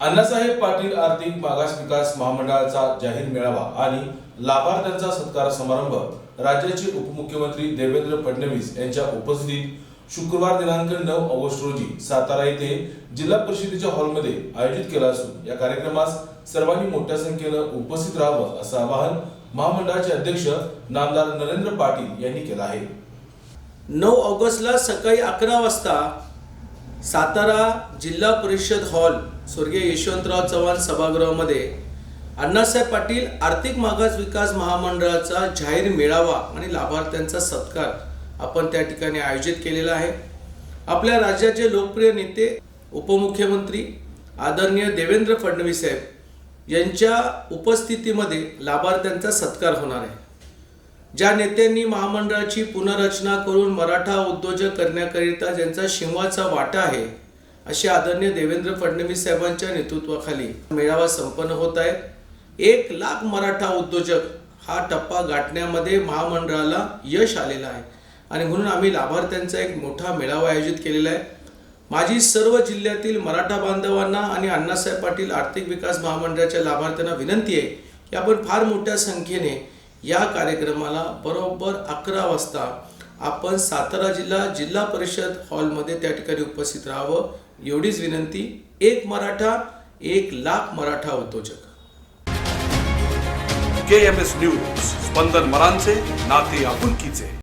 अण्णासाहेब पाटील आर्थिक मागास विकास महामंडळाचा जाहीर मेळावा आणि लाभार्थ्यांचा सत्कार समारंभ राज्याचे उपमुख्यमंत्री देवेंद्र फडणवीस यांच्या उपस्थितीत शुक्रवार दिनांक नऊ ऑगस्ट रोजी सातारा येथे जिल्हा परिषदेच्या हॉलमध्ये आयोजित केला असून या कार्यक्रमास सर्वांनी मोठ्या संख्येनं उपस्थित राहावं असं आवाहन महामंडळाचे अध्यक्ष नामदार नरेंद्र पाटील यांनी केलं आहे. नऊ ऑगस्टला सकाळी अकरा वाजता सातारा जिल्हा परिषद हॉल स्वर्गीय यशवंतराव चव्हाण सभागृहामध्ये अण्णासाहेब पाटील आर्थिक मागास विकास महामंडळाचा जाहीर मेळावा आणि लाभार्थ्यांचा सत्कार आपण त्या ठिकाणी आयोजित केलेला आहे. आपल्या राज्याचे लोकप्रिय नेते उपमुख्यमंत्री आदरणीय देवेंद्र फडणवीस साहेब यांच्या उपस्थितीमध्ये लाभार्थ्यांचा सत्कार होणार आहे. ज्या नेत्यांनी महामंडळाची पुनर्रचना करून मराठा उद्योजक करण्याकरिता ज्यांचा शिंवाचा वाटा आहे असे आदरणीय देवेंद्र फडणवीस साहेबांच्या नेतृत्वाखाली मेळावा संपन्न होत आहे. एक लाख मराठा उद्योजक हा टप्पा गाठण्यामध्ये महामंडळाला यश आलेलं आहे आणि म्हणून आम्ही लाभार्थ्यांचा एक मोठा मेळावा आयोजित केलेला आहे. माझी सर्व जिल्ह्यातील मराठा बांधवांना आणि अण्णासाहेब पाटील आर्थिक विकास महामंडळाच्या लाभार्थ्यांना विनंती आहे की आपण फार मोठ्या संख्येने या कार्यक्रमाला बरोबर अकरा वाजता आपण सातारा जिल्हा जिल्हा परिषद हॉलमध्ये त्या ठिकाणी उपस्थित राहावं. एवढीच विनंती एक मराठा एक लाख मराठा उद्योजक के एम एस न्यूज स्पंदन मरांचे नाते आपुलकीचे.